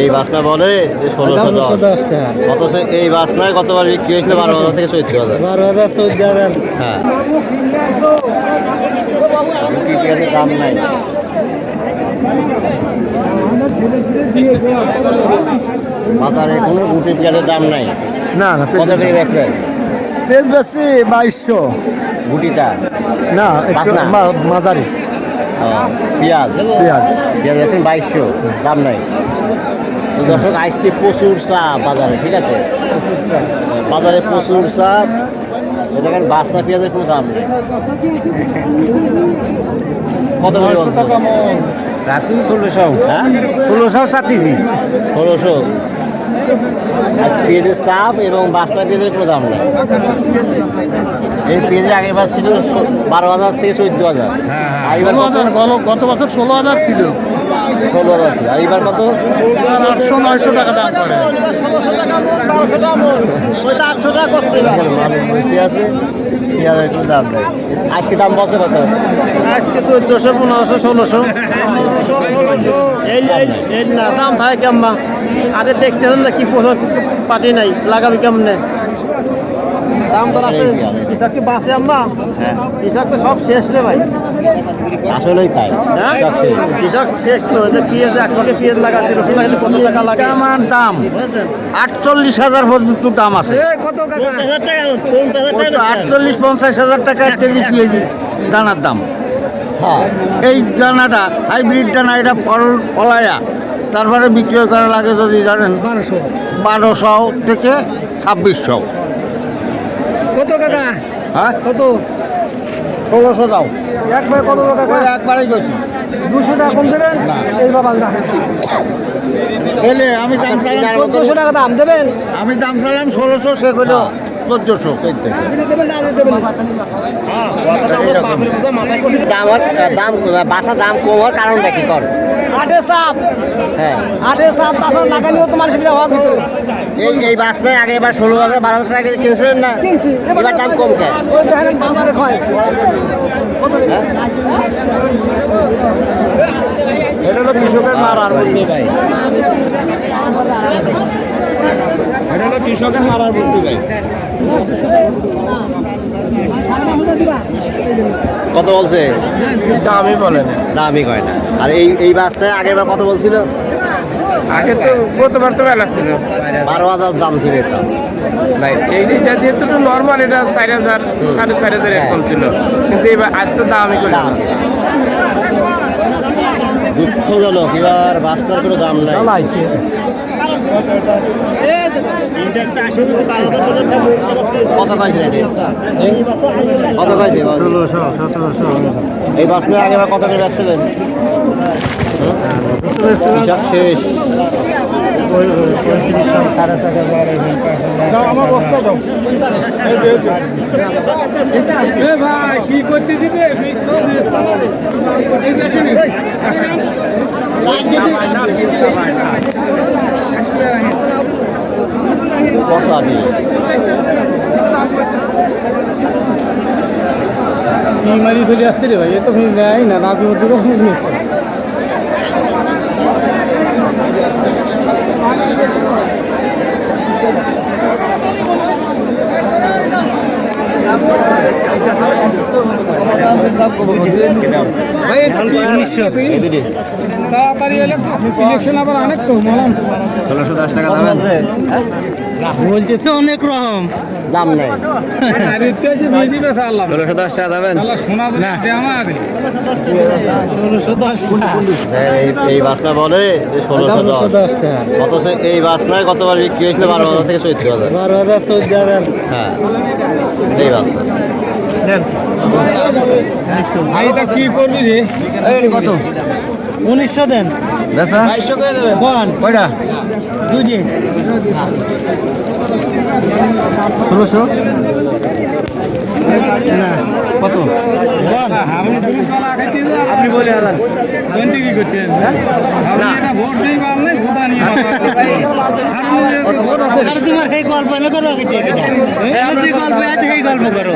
এই বাসনা বলে যে ষোলোশো দশ। অথচ এই বাসনায় গতবার বিক্রি হয়েছিল? বারো হাজার থেকে চোদ্দ হাজার। বারো হাজার চোদ্দ হাজার। হ্যাঁ। দাম নাই গুটি পেঁয়াজের দাম নাই। না না কত টাকা বেচলেন? পেঁয়াজ বেচছি বাইশশো। গুটিটা। না মাঝারি। পেঁয়াজ। পেঁয়াজ। পেঁয়াজ বেচছেন বাইশশো দাম নাই। তো দর্শক আজকে প্রচুর চাপ বাজারে ঠিক আছে? প্রচুর চা। বাজারে প্রচুর তো দেখেন বাসনা পেঁয়াজের কোনো দাম নেই। কত করে বলছো? রাতি ষোলোশো। হ্যাঁ? ষোলোশো সাতিছি ষোলোশো। আজ পেঁয়াজের চাপ এবং বাস্তা পেঁয়াজের কোনো দাম নেই এই পেঁয়াজের আগের বার ছিল বারো হাজার থেকে চোদ্দ হাজার। এবার কত গত বছর ষোলো হাজার ছিল। ছিল আর এবার কত? আটশো নয়শো টাকা দাম করে। আছে দাম আজকে দাম বসে কত? আজকে চোদ্দশো পনেরোশো ষোলোশো। এই না দাম থাকে কেমন আরে দেখতেছেন না কি পাটি নাই লাগাবি কেমনে? দাম তো আছে। কৃষক কি বাঁচে আম্মা হ্যাঁ। কৃষক তো সব শেষ রে ভাই। আসলেই তাই। হ্যাঁ? কৃষক শেষ। তো পেঁয়াজ এক পাকে পেঁয়াজ লাগাচ্ছে রসুন লাগাতে কত টাকা লাগে? আমার দাম। আটচল্লিশ হাজার পর্যন্ত দাম আছে। কত আটচল্লিশ পঞ্চাশ হাজার টাকা এক কেজি পেঁয়াজি দানার দাম। হ্যাঁ। এই দানাটা হাইব্রিড দানা এটা ফল ফলায়া। তারপরে বিক্রয় করা লাগে যদি জানেন বারোশো। বারোশো থেকে ছাব্বিশশো। কত কাকা? হ্যাঁ? কত? ষোলোশো দাও। একবার কত টাকা? একবারেই গেছি দুশো টাকা কম দেবেন? এই বাবা না। আমি দাম চাইলাম চোদ্দোশো টাকা দাম দেবেন? আমি দাম চাইলাম ষোলোশো সে করল চোদ্দশো দাম বাসা দাম কম হওয়ার কারণটা কি কর। আটে সাপ হ্যাঁ। আটে সাপ তারপর লাগানিও হওয়ার ভিতরে। এই এই বাসটায় আগের বার ষোলো হাজার বারো হাজার টাকা কিনছিলেন না? কিনছি। এবার দাম কম খায় ওই দেখেন বাজারে খয় এটা হলো কৃষকের মারার বুদ্ধি ভাই। এটা হলো কৃষকের মারার বুদ্ধি ভাই। কত বলছে? দামই বলেন দামই কয় না। আর এই এই বাসটায় আগের বার কত বলছিল? আগে তো গতবার তো বেলা ছিল। বারো হাজার দাম ছিল এটা। এইটা যেহেতু নর্মাল এটা চার হাজার সাড়ে চার হাজার এরকম ছিল। কিন্তু এবার আজ তো দামই করে দুঃখজনক এবার বাস্তার কোনো দাম নাই। কত পাইছে ষোলোশো সতেরোশো এই বাসটা আগে কত করে বেচছিলেন? শেষ। ভাই কি করতে দিবে? মারি চলে আসছে রে ভাই এ তো নেয় না আবার অনেক তো ষোলোশো দশ টাকা দাম আছে বলতেছে অনেক রকম। দাম নেই। ষোলোশো দশ টাকা এই এই বাসনা বলে যে ষোলোশো দশ। অথচ এই বাসনায় গতবার বিক্রি হয়েছিল বারো হাজার থেকে চোদ্দ হাজার। বারো হাজার চোদ্দ হাজার। হ্যাঁ। এই বাসনা। ভাই তা কি করবি রে? কত? উনিশশো দেন। কয়টা? দিন ষোলোশো? না। কত? আপনি বলে হারান কোনটি কি নাই ভোটা নিয়ে তোমার সেই গল্প করো গল্প আছে সেই গল্প করো।